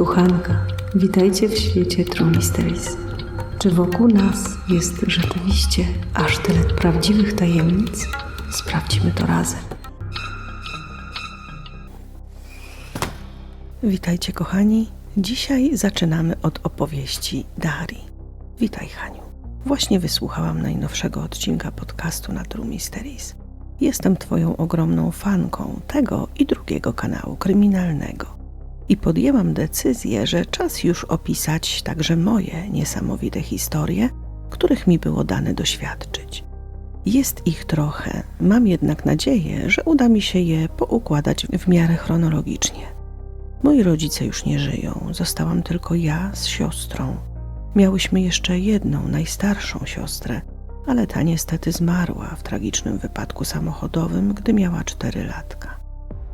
Tu Hanka. Witajcie w świecie True Mysteries. Czy wokół nas jest rzeczywiście aż tyle prawdziwych tajemnic? Sprawdźmy to razem. Witajcie kochani. Dzisiaj zaczynamy od opowieści Darii. Witaj Haniu. Właśnie wysłuchałam najnowszego odcinka podcastu na True Mysteries. Jestem Twoją ogromną fanką tego i drugiego kanału kryminalnego. I podjęłam decyzję, że czas już opisać także moje niesamowite historie, których mi było dane doświadczyć. Jest ich trochę, mam jednak nadzieję, że uda mi się je poukładać w miarę chronologicznie. Moi rodzice już nie żyją, zostałam tylko ja z siostrą. Miałyśmy jeszcze jedną, najstarszą siostrę, ale ta niestety zmarła w tragicznym wypadku samochodowym, gdy miała cztery latka.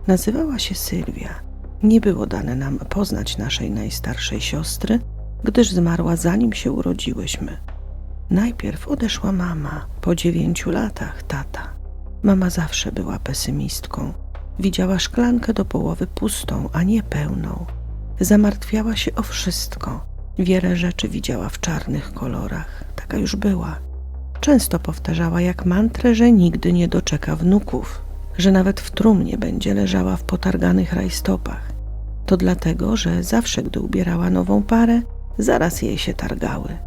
Nazywała się Sylwia. Nie było dane nam poznać naszej najstarszej siostry, gdyż zmarła zanim się urodziłyśmy. Najpierw odeszła mama, po dziewięciu latach tata. Mama zawsze była pesymistką. Widziała szklankę do połowy pustą, a nie pełną. Zamartwiała się o wszystko. Wiele rzeczy widziała w czarnych kolorach. Taka już była. Często powtarzała jak mantrę, że nigdy nie doczeka wnuków, że nawet w trumnie będzie leżała w potarganych rajstopach. To dlatego, że zawsze, gdy ubierała nową parę, zaraz jej się targały.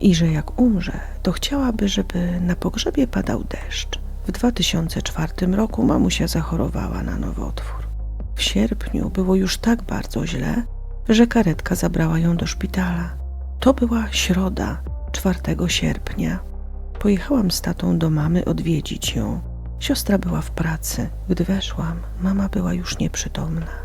I że jak umrze, to chciałaby, żeby na pogrzebie padał deszcz. W 2004 roku mamusia zachorowała na nowotwór. W sierpniu było już tak bardzo źle, że karetka zabrała ją do szpitala. To była środa, 4 sierpnia. Pojechałam z tatą do mamy odwiedzić ją. Siostra była w pracy. Gdy weszłam, mama była już nieprzytomna.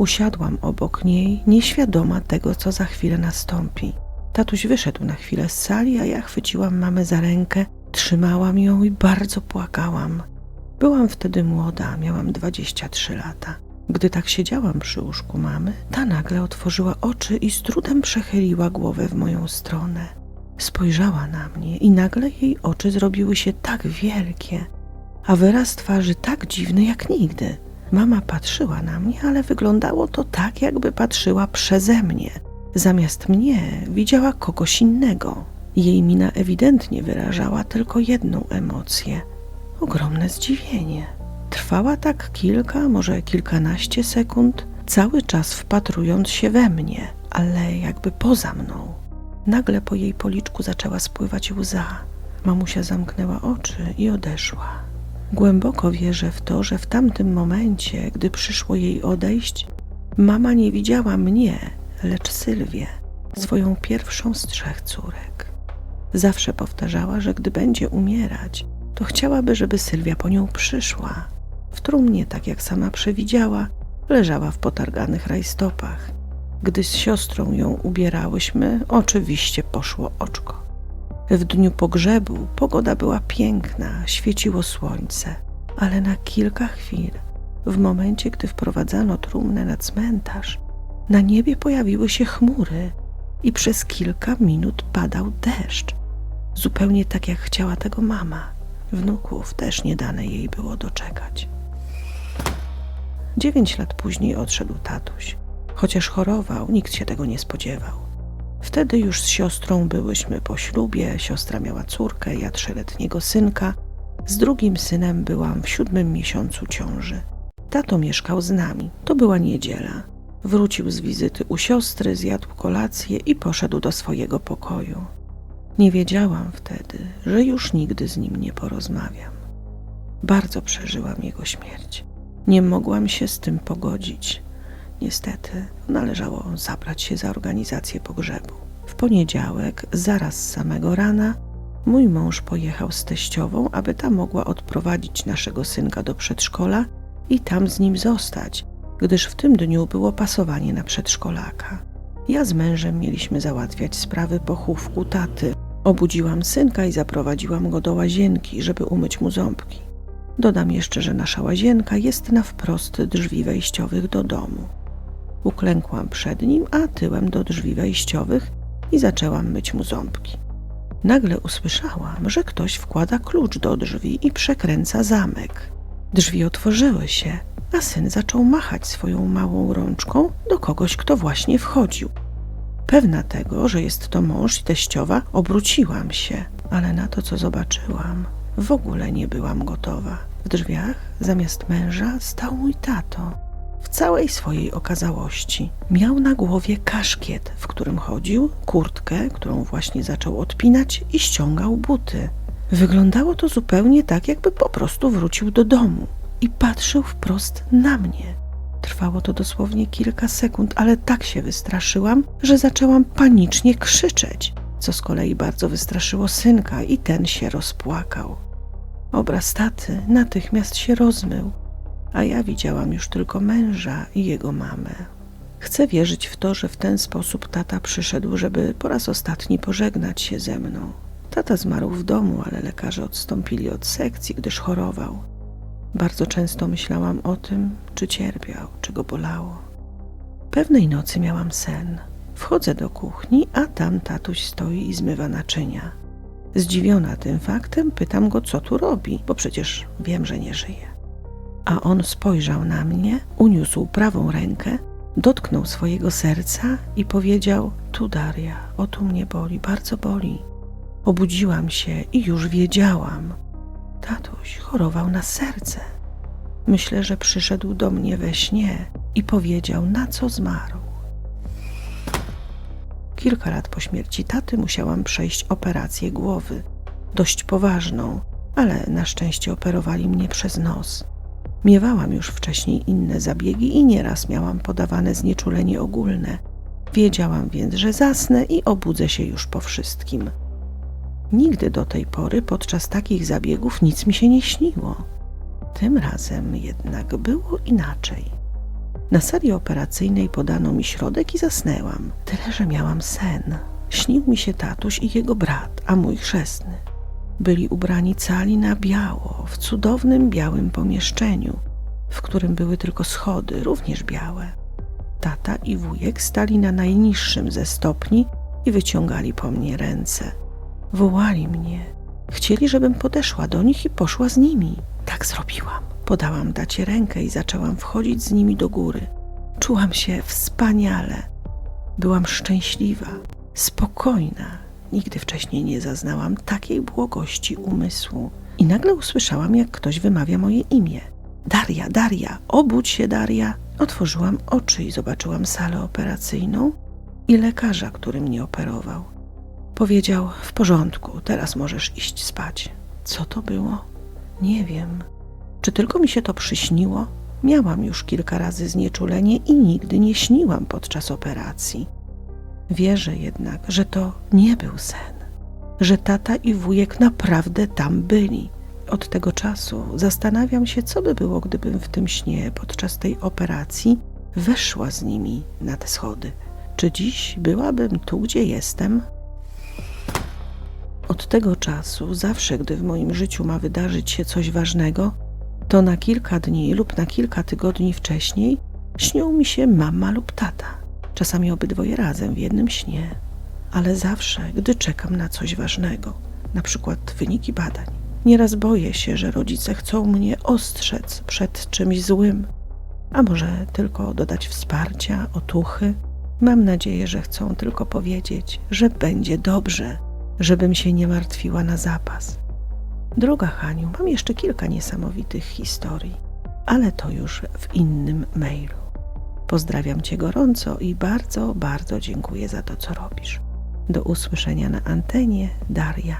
Usiadłam obok niej, nieświadoma tego, co za chwilę nastąpi. Tatuś wyszedł na chwilę z sali, a ja chwyciłam mamę za rękę, trzymałam ją i bardzo płakałam. Byłam wtedy młoda, miałam 23 lata. Gdy tak siedziałam przy łóżku mamy, ta nagle otworzyła oczy i z trudem przechyliła głowę w moją stronę. Spojrzała na mnie i nagle jej oczy zrobiły się tak wielkie, a wyraz twarzy tak dziwny jak nigdy. Mama patrzyła na mnie, ale wyglądało to tak, jakby patrzyła przeze mnie. Zamiast mnie widziała kogoś innego. Jej mina ewidentnie wyrażała tylko jedną emocję ogromne zdziwienie. Trwała tak kilka, może kilkanaście sekund, cały czas wpatrując się we mnie, ale jakby poza mną. Nagle po jej policzku zaczęła spływać łza. Mamusia zamknęła oczy i odeszła. Głęboko wierzę w to, że w tamtym momencie, gdy przyszło jej odejść, mama nie widziała mnie, lecz Sylwię, swoją pierwszą z trzech córek. Zawsze powtarzała, że gdy będzie umierać, to chciałaby, żeby Sylwia po nią przyszła. W trumnie, tak jak sama przewidziała, leżała w potarganych rajstopach. Gdy z siostrą ją ubierałyśmy, oczywiście poszło oczko. W dniu pogrzebu pogoda była piękna, świeciło słońce, ale na kilka chwil, w momencie, gdy wprowadzano trumnę na cmentarz, na niebie pojawiły się chmury i przez kilka minut padał deszcz, zupełnie tak jak chciała tego mama. Wnuków też nie dane jej było doczekać. Dziewięć lat później odszedł tatuś. Chociaż chorował, nikt się tego nie spodziewał. Wtedy już z siostrą byłyśmy po ślubie, siostra miała córkę, ja trzyletniego synka. Z drugim synem byłam w siódmym miesiącu ciąży. Tato mieszkał z nami. To była niedziela. Wrócił z wizyty u siostry, zjadł kolację i poszedł do swojego pokoju. Nie wiedziałam wtedy, że już nigdy z nim nie porozmawiam. Bardzo przeżyłam jego śmierć. Nie mogłam się z tym pogodzić. Niestety należało zabrać się za organizację pogrzebu. W poniedziałek, zaraz samego rana, mój mąż pojechał z teściową, aby ta mogła odprowadzić naszego synka do przedszkola i tam z nim zostać, gdyż w tym dniu było pasowanie na przedszkolaka. Ja z mężem mieliśmy załatwiać sprawy pochówku taty. Obudziłam synka i zaprowadziłam go do łazienki, żeby umyć mu ząbki. Dodam jeszcze, że nasza łazienka jest na wprost drzwi wejściowych do domu. Uklękłam przed nim, a tyłem do drzwi wejściowych i zaczęłam myć mu ząbki. Nagle usłyszałam, że ktoś wkłada klucz do drzwi i przekręca zamek. Drzwi otworzyły się, a syn zaczął machać swoją małą rączką do kogoś, kto właśnie wchodził. Pewna tego, że jest to mąż i teściowa, obróciłam się, ale na to, co zobaczyłam, w ogóle nie byłam gotowa. W drzwiach zamiast męża stał mój tato. W całej swojej okazałości miał na głowie kaszkiet, w którym chodził, kurtkę, którą właśnie zaczął odpinać i ściągał buty. Wyglądało to zupełnie tak, jakby po prostu wrócił do domu i patrzył wprost na mnie. Trwało to dosłownie kilka sekund, ale tak się wystraszyłam, że zaczęłam panicznie krzyczeć, co z kolei bardzo wystraszyło synka i ten się rozpłakał. Obraz taty natychmiast się rozmył, a ja widziałam już tylko męża i jego mamę. Chcę wierzyć w to, że w ten sposób tata przyszedł, żeby po raz ostatni pożegnać się ze mną. Tata zmarł w domu, ale lekarze odstąpili od sekcji, gdyż chorował. Bardzo często myślałam o tym, czy cierpiał, czy go bolało. Pewnej nocy miałam sen. Wchodzę do kuchni, a tam tatuś stoi i zmywa naczynia. Zdziwiona tym faktem, pytam go, co tu robi, bo przecież wiem, że nie żyje. A on spojrzał na mnie, uniósł prawą rękę, dotknął swojego serca i powiedział: Tu, Daria, o tu mnie boli, bardzo boli. Obudziłam się i już wiedziałam. Tatuś chorował na serce. Myślę, że przyszedł do mnie we śnie i powiedział, na co zmarł. Kilka lat po śmierci taty musiałam przejść operację głowy, dość poważną, ale na szczęście operowali mnie przez nos. Miewałam już wcześniej inne zabiegi i nieraz miałam podawane znieczulenie ogólne. Wiedziałam więc, że zasnę i obudzę się już po wszystkim. Nigdy do tej pory podczas takich zabiegów nic mi się nie śniło. Tym razem jednak było inaczej. Na sali operacyjnej podano mi środek i zasnęłam. Tyle, że miałam sen. Śnił mi się tatuś i jego brat, a mój chrzestny. Byli ubrani cali na biało, w cudownym białym pomieszczeniu, w którym były tylko schody, również białe. Tata i wujek stali na najniższym ze stopni i wyciągali po mnie ręce. Wołali mnie. Chcieli, żebym podeszła do nich i poszła z nimi. Tak zrobiłam. Podałam dacie rękę i zaczęłam wchodzić z nimi do góry. Czułam się wspaniale. Byłam szczęśliwa, spokojna. Nigdy wcześniej nie zaznałam takiej błogości umysłu. I nagle usłyszałam, jak ktoś wymawia moje imię. Daria, Daria, obudź się, Daria. Otworzyłam oczy i zobaczyłam salę operacyjną i lekarza, który mnie operował. Powiedział: W porządku, teraz możesz iść spać. Co to było? Nie wiem. Czy tylko mi się to przyśniło? Miałam już kilka razy znieczulenie i nigdy nie śniłam podczas operacji. Wierzę jednak, że to nie był sen, że tata i wujek naprawdę tam byli. Od tego czasu zastanawiam się, co by było, gdybym w tym śnie podczas tej operacji weszła z nimi na te schody. Czy dziś byłabym tu, gdzie jestem? Od tego czasu, zawsze gdy w moim życiu ma wydarzyć się coś ważnego, to na kilka dni lub na kilka tygodni wcześniej śnią mi się mama lub tata. Czasami obydwoje razem w jednym śnie, ale zawsze, gdy czekam na coś ważnego, na przykład wyniki badań. Nieraz boję się, że rodzice chcą mnie ostrzec przed czymś złym, a może tylko dodać wsparcia, otuchy. Mam nadzieję, że chcą tylko powiedzieć, że będzie dobrze żebym się nie martwiła na zapas. Droga Haniu, mam jeszcze kilka niesamowitych historii, ale to już w innym mailu. Pozdrawiam Cię gorąco i bardzo, bardzo dziękuję za to, co robisz. Do usłyszenia na antenie, Daria.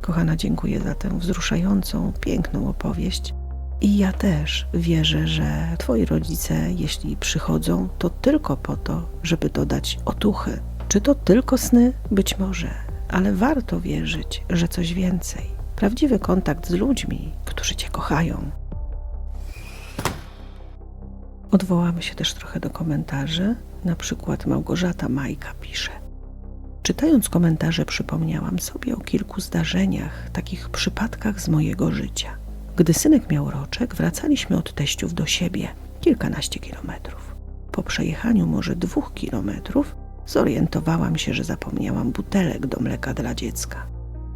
Kochana, dziękuję za tę wzruszającą, piękną opowieść. I ja też wierzę, że Twoi rodzice, jeśli przychodzą, to tylko po to, żeby dodać otuchy. Czy to tylko sny? Być może, ale warto wierzyć, że coś więcej. Prawdziwy kontakt z ludźmi, którzy Cię kochają. Odwołamy się też trochę do komentarzy. Na przykład Małgorzata Majka pisze. Czytając komentarze, przypomniałam sobie o kilku zdarzeniach, takich przypadkach z mojego życia. Gdy synek miał roczek, wracaliśmy od teściów do siebie kilkanaście kilometrów. Po przejechaniu może dwóch kilometrów Zorientowałam się, że zapomniałam butelek do mleka dla dziecka.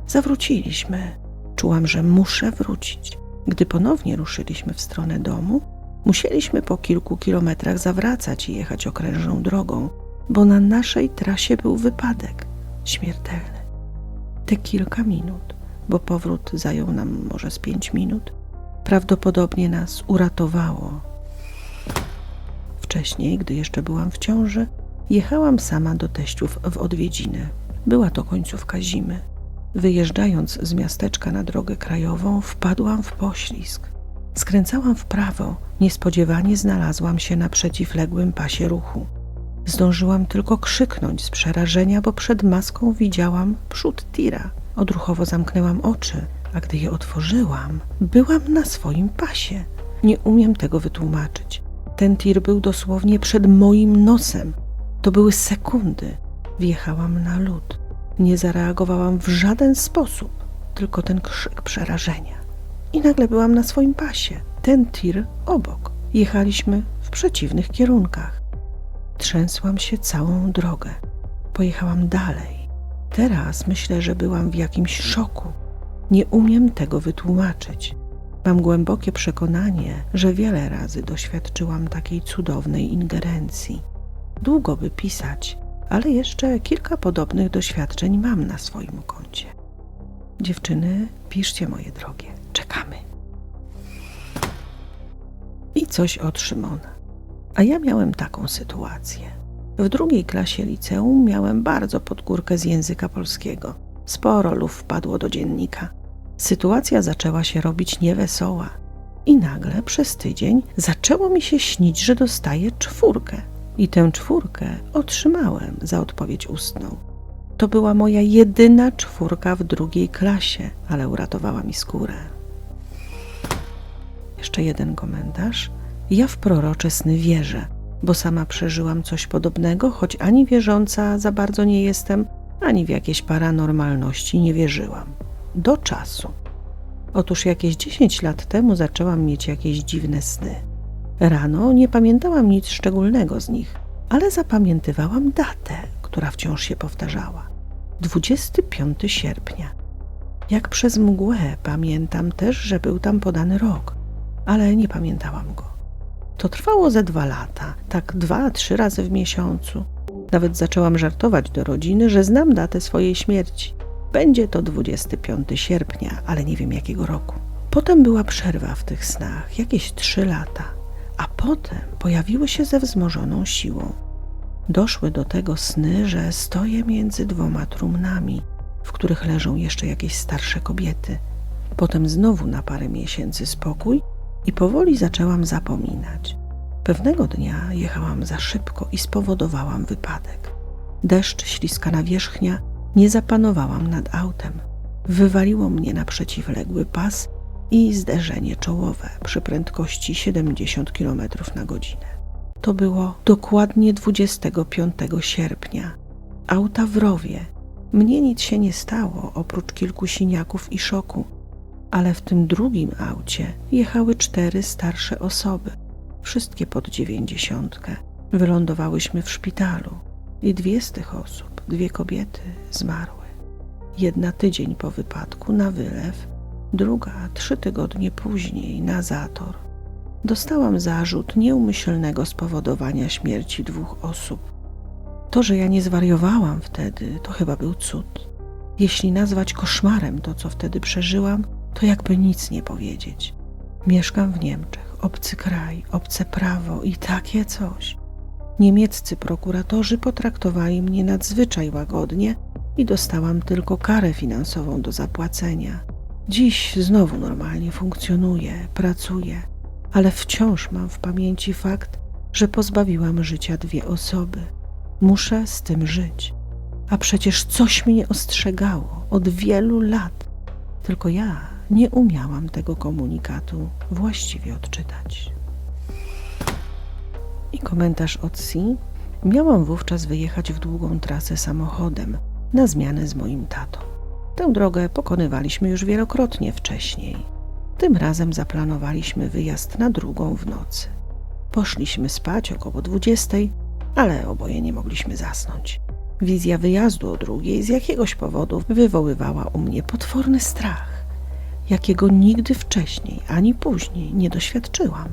Zawróciliśmy. Czułam, że muszę wrócić. Gdy ponownie ruszyliśmy w stronę domu, Musieliśmy po kilku kilometrach zawracać i jechać okrężną drogą, bo na naszej trasie był wypadek śmiertelny. Te kilka minut, bo powrót zajął nam może z pięć minut, prawdopodobnie nas uratowało. Wcześniej, gdy jeszcze byłam w ciąży, jechałam sama do teściów w odwiedziny. Była to końcówka zimy. Wyjeżdżając z miasteczka na drogę krajową, wpadłam w poślizg. Skręcałam w prawo, niespodziewanie znalazłam się na przeciwległym pasie ruchu. Zdążyłam tylko krzyknąć z przerażenia, bo przed maską widziałam przód tira. Odruchowo zamknęłam oczy, a gdy je otworzyłam, byłam na swoim pasie. Nie umiem tego wytłumaczyć. Ten tir był dosłownie przed moim nosem. To były sekundy. Wjechałam na lód. Nie zareagowałam w żaden sposób, tylko ten krzyk przerażenia. I nagle byłam na swoim pasie. Ten tir obok. Jechaliśmy w przeciwnych kierunkach. Trzęsłam się całą drogę. Pojechałam dalej. Teraz myślę, że byłam w jakimś szoku. Nie umiem tego wytłumaczyć. Mam głębokie przekonanie, że wiele razy doświadczyłam takiej cudownej ingerencji. Długo by pisać, ale jeszcze kilka podobnych doświadczeń mam na swoim koncie. Dziewczyny, piszcie moje drogie, czekamy. I coś od Szymona. A ja miałem taką sytuację. W drugiej klasie liceum miałem bardzo podgórkę z języka polskiego. Sporo luf wpadło do dziennika. Sytuacja zaczęła się robić niewesoła. I nagle przez tydzień zaczęło mi się śnić, że dostaję czwórkę. I tę czwórkę otrzymałem za odpowiedź ustną. To była moja jedyna czwórka w drugiej klasie, ale uratowała mi skórę. Jeszcze jeden komentarz. Ja w prorocze sny wierzę, bo sama przeżyłam coś podobnego, choć ani wierząca za bardzo nie jestem, ani w jakieś paranormalności nie wierzyłam. Do czasu. Otóż jakieś 10 lat temu zaczęłam mieć jakieś dziwne sny. Rano nie pamiętałam nic szczególnego z nich, ale zapamiętywałam datę, która wciąż się powtarzała. 25 sierpnia. Jak przez mgłę pamiętam też, że był tam podany rok, ale nie pamiętałam go. To trwało ze dwa lata, tak dwa, trzy razy w miesiącu. Nawet zaczęłam żartować do rodziny, że znam datę swojej śmierci. Będzie to 25 sierpnia, ale nie wiem jakiego roku. Potem była przerwa w tych snach, jakieś trzy lata, a potem pojawiły się ze wzmożoną siłą. Doszły do tego sny, że stoję między dwoma trumnami, w których leżą jeszcze jakieś starsze kobiety. Potem znowu na parę miesięcy spokój i powoli zaczęłam zapominać. Pewnego dnia jechałam za szybko i spowodowałam wypadek. Deszcz, śliska nawierzchnia, nie zapanowałam nad autem. Wywaliło mnie na przeciwległy pas i zderzenie czołowe przy prędkości 70 km na godzinę. To było dokładnie 25 sierpnia. Auta w rowie. Mnie nic się nie stało, oprócz kilku siniaków i szoku ale w tym drugim aucie jechały cztery starsze osoby, wszystkie pod dziewięćdziesiątkę. Wylądowałyśmy w szpitalu i dwie z tych osób, dwie kobiety, zmarły. Jedna tydzień po wypadku na wylew, druga trzy tygodnie później na zator. Dostałam zarzut nieumyślnego spowodowania śmierci dwóch osób. To, że ja nie zwariowałam wtedy, to chyba był cud. Jeśli nazwać koszmarem to, co wtedy przeżyłam, to jakby nic nie powiedzieć. Mieszkam w Niemczech, obcy kraj, obce prawo i takie coś. Niemieccy prokuratorzy potraktowali mnie nadzwyczaj łagodnie i dostałam tylko karę finansową do zapłacenia. Dziś znowu normalnie funkcjonuję, pracuję, ale wciąż mam w pamięci fakt, że pozbawiłam życia dwie osoby. Muszę z tym żyć. A przecież coś mnie ostrzegało od wielu lat. Tylko ja nie umiałam tego komunikatu właściwie odczytać. I komentarz od Si. Miałam wówczas wyjechać w długą trasę samochodem na zmianę z moim tatą. Tę drogę pokonywaliśmy już wielokrotnie wcześniej. Tym razem zaplanowaliśmy wyjazd na drugą w nocy. Poszliśmy spać około dwudziestej, ale oboje nie mogliśmy zasnąć. Wizja wyjazdu o drugiej z jakiegoś powodu wywoływała u mnie potworny strach jakiego nigdy wcześniej ani później nie doświadczyłam.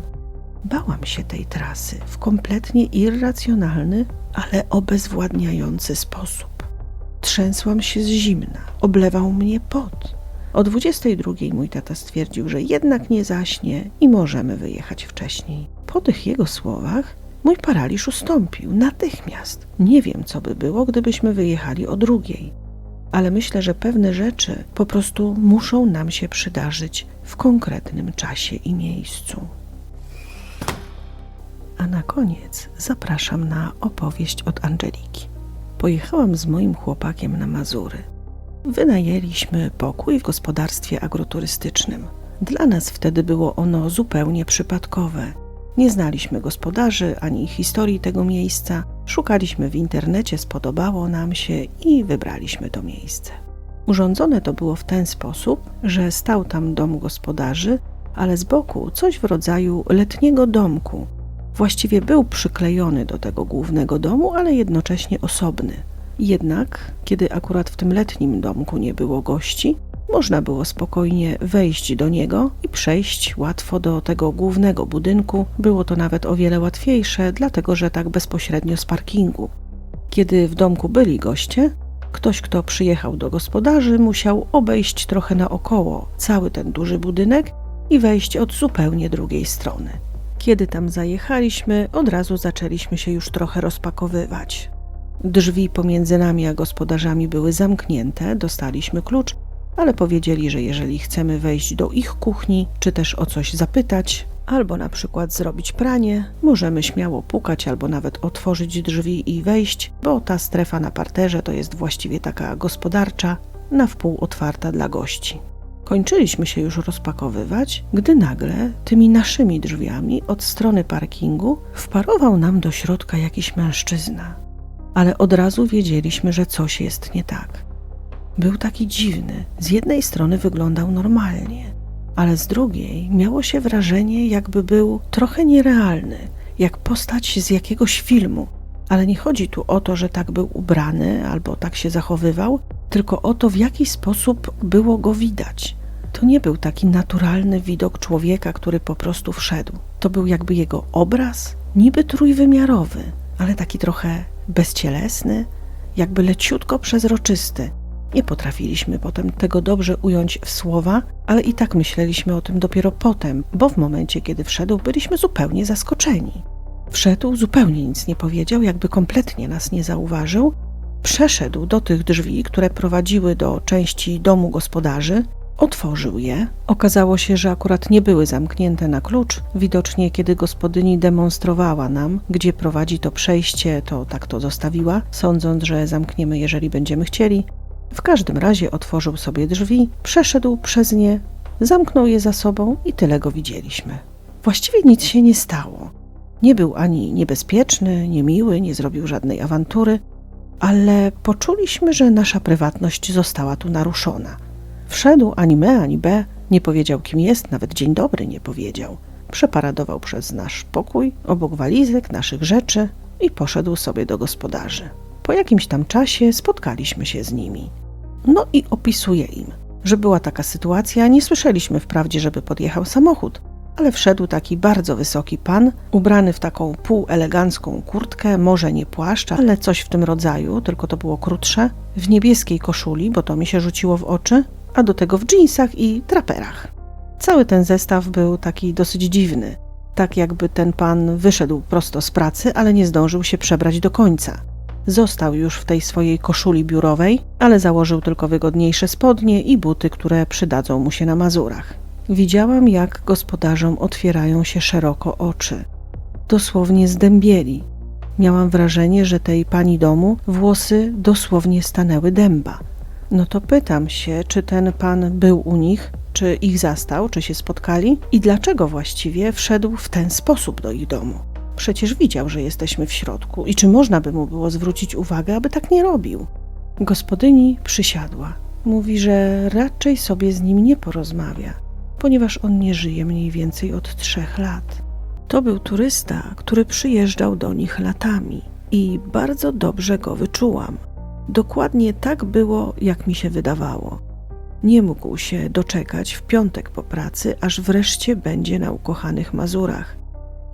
Bałam się tej trasy w kompletnie irracjonalny, ale obezwładniający sposób. Trzęsłam się z zimna, oblewał mnie pot. O 22 mój tata stwierdził, że jednak nie zaśnie i możemy wyjechać wcześniej. Po tych jego słowach mój paraliż ustąpił natychmiast. Nie wiem, co by było, gdybyśmy wyjechali o drugiej, ale myślę, że pewne rzeczy po prostu muszą nam się przydarzyć w konkretnym czasie i miejscu. A na koniec zapraszam na opowieść od Angeliki. Pojechałam z moim chłopakiem na Mazury. Wynajęliśmy pokój w gospodarstwie agroturystycznym. Dla nas wtedy było ono zupełnie przypadkowe. Nie znaliśmy gospodarzy ani historii tego miejsca. Szukaliśmy w internecie, spodobało nam się i wybraliśmy to miejsce. Urządzone to było w ten sposób, że stał tam dom gospodarzy, ale z boku coś w rodzaju letniego domku. Właściwie był przyklejony do tego głównego domu, ale jednocześnie osobny. Jednak, kiedy akurat w tym letnim domku nie było gości, można było spokojnie wejść do niego i przejść łatwo do tego głównego budynku. Było to nawet o wiele łatwiejsze, dlatego że tak bezpośrednio z parkingu. Kiedy w domku byli goście, ktoś, kto przyjechał do gospodarzy, musiał obejść trochę naokoło cały ten duży budynek i wejść od zupełnie drugiej strony. Kiedy tam zajechaliśmy, od razu zaczęliśmy się już trochę rozpakowywać. Drzwi pomiędzy nami a gospodarzami były zamknięte, dostaliśmy klucz, ale powiedzieli, że jeżeli chcemy wejść do ich kuchni, czy też o coś zapytać, albo na przykład zrobić pranie, możemy śmiało pukać albo nawet otworzyć drzwi i wejść, bo ta strefa na parterze to jest właściwie taka gospodarcza, na wpół otwarta dla gości. Kończyliśmy się już rozpakowywać, gdy nagle tymi naszymi drzwiami od strony parkingu wparował nam do środka jakiś mężczyzna. Ale od razu wiedzieliśmy, że coś jest nie tak. Był taki dziwny. Z jednej strony wyglądał normalnie, ale z drugiej miało się wrażenie, jakby był trochę nierealny, jak postać z jakiegoś filmu. Ale nie chodzi tu o to, że tak był ubrany albo tak się zachowywał, tylko o to, w jaki sposób było go widać. To nie był taki naturalny widok człowieka, który po prostu wszedł. To był jakby jego obraz, niby trójwymiarowy, ale taki trochę bezcielesny, jakby leciutko przezroczysty. Nie potrafiliśmy potem tego dobrze ująć w słowa, ale i tak myśleliśmy o tym dopiero potem, bo w momencie, kiedy wszedł, byliśmy zupełnie zaskoczeni. Wszedł, zupełnie nic nie powiedział, jakby kompletnie nas nie zauważył. Przeszedł do tych drzwi, które prowadziły do części domu gospodarzy, otworzył je. Okazało się, że akurat nie były zamknięte na klucz. Widocznie, kiedy gospodyni demonstrowała nam, gdzie prowadzi to przejście, to tak to zostawiła, sądząc, że zamkniemy, jeżeli będziemy chcieli. W każdym razie otworzył sobie drzwi, przeszedł przez nie, zamknął je za sobą i tyle go widzieliśmy. Właściwie nic się nie stało. Nie był ani niebezpieczny, niemiły, nie zrobił żadnej awantury, ale poczuliśmy, że nasza prywatność została tu naruszona. Wszedł ani me, ani B, nie powiedział kim jest, nawet dzień dobry nie powiedział. Przeparadował przez nasz pokój, obok walizek, naszych rzeczy i poszedł sobie do gospodarzy. Po jakimś tam czasie spotkaliśmy się z nimi. No i opisuję im, że była taka sytuacja, nie słyszeliśmy wprawdzie, żeby podjechał samochód, ale wszedł taki bardzo wysoki pan, ubrany w taką półelegancką kurtkę, może nie płaszcz, ale coś w tym rodzaju, tylko to było krótsze, w niebieskiej koszuli, bo to mi się rzuciło w oczy, a do tego w dżinsach i traperach. Cały ten zestaw był taki dosyć dziwny, tak jakby ten pan wyszedł prosto z pracy, ale nie zdążył się przebrać do końca. Został już w tej swojej koszuli biurowej, ale założył tylko wygodniejsze spodnie i buty, które przydadzą mu się na Mazurach. Widziałam, jak gospodarzom otwierają się szeroko oczy. Dosłownie zdębieli. Miałam wrażenie, że tej pani domu włosy dosłownie stanęły dęba. No to pytam się, czy ten pan był u nich, czy ich zastał, czy się spotkali i dlaczego właściwie wszedł w ten sposób do ich domu. Przecież widział, że jesteśmy w środku i czy można by mu było zwrócić uwagę, aby tak nie robił. Gospodyni przysiadła. Mówi, że raczej sobie z nim nie porozmawia, ponieważ on nie żyje mniej więcej od trzech lat. To był turysta, który przyjeżdżał do nich latami i bardzo dobrze go wyczułam. Dokładnie tak było, jak mi się wydawało. Nie mógł się doczekać w piątek po pracy, aż wreszcie będzie na ukochanych Mazurach.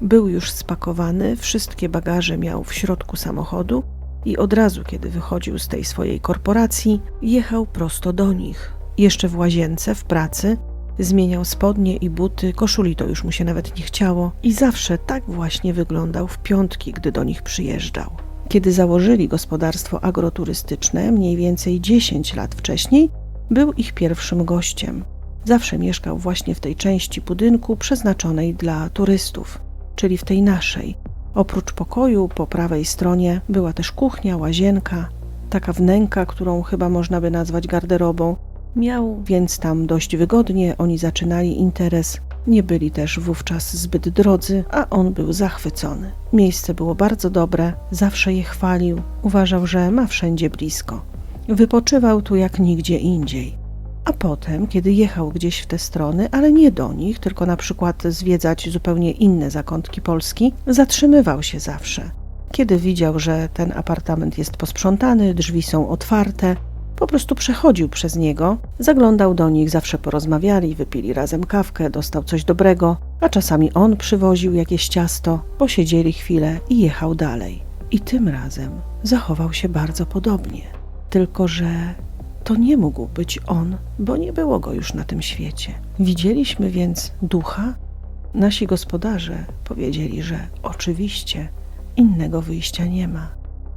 Był już spakowany, wszystkie bagaże miał w środku samochodu i od razu, kiedy wychodził z tej swojej korporacji, jechał prosto do nich. Jeszcze w łazience, w pracy, zmieniał spodnie i buty, koszuli to już mu się nawet nie chciało i zawsze tak właśnie wyglądał w piątki, gdy do nich przyjeżdżał. Kiedy założyli gospodarstwo agroturystyczne, mniej więcej 10 lat wcześniej, był ich pierwszym gościem. Zawsze mieszkał właśnie w tej części budynku przeznaczonej dla turystów, czyli w tej naszej. Oprócz pokoju po prawej stronie była też kuchnia, łazienka, taka wnęka, którą chyba można by nazwać garderobą. Miał więc tam dość wygodnie, oni zaczynali interes. Nie byli też wówczas zbyt drodzy, a on był zachwycony. Miejsce było bardzo dobre, zawsze je chwalił, uważał, że ma wszędzie blisko. Wypoczywał tu jak nigdzie indziej. A potem, kiedy jechał gdzieś w te strony, ale nie do nich, tylko na przykład zwiedzać zupełnie inne zakątki Polski, zatrzymywał się zawsze. Kiedy widział, że ten apartament jest posprzątany, drzwi są otwarte, po prostu przechodził przez niego, zaglądał do nich, zawsze porozmawiali, wypili razem kawkę, dostał coś dobrego, a czasami on przywoził jakieś ciasto, posiedzieli chwilę i jechał dalej. I tym razem zachował się bardzo podobnie. Tylko, że to nie mógł być on, bo nie było go już na tym świecie. Widzieliśmy więc ducha? Nasi gospodarze powiedzieli, że oczywiście innego wyjścia nie ma.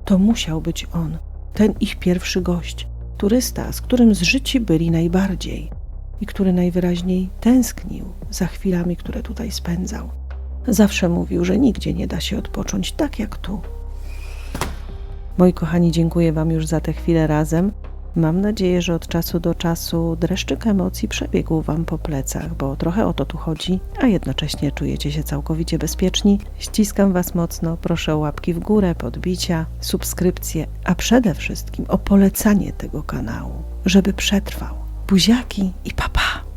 To musiał być on, ten ich pierwszy gość, turysta, z którym zżyci byli najbardziej i który najwyraźniej tęsknił za chwilami, które tutaj spędzał. Zawsze mówił, że nigdzie nie da się odpocząć tak jak tu. Moi kochani, dziękuję Wam już za tę chwilę razem. Mam nadzieję, że od czasu do czasu dreszczyk emocji przebiegł Wam po plecach, bo trochę o to tu chodzi, a jednocześnie czujecie się całkowicie bezpieczni. Ściskam Was mocno, proszę o łapki w górę, podbicia, subskrypcje, a przede wszystkim o polecanie tego kanału, żeby przetrwał. Buziaki i papa.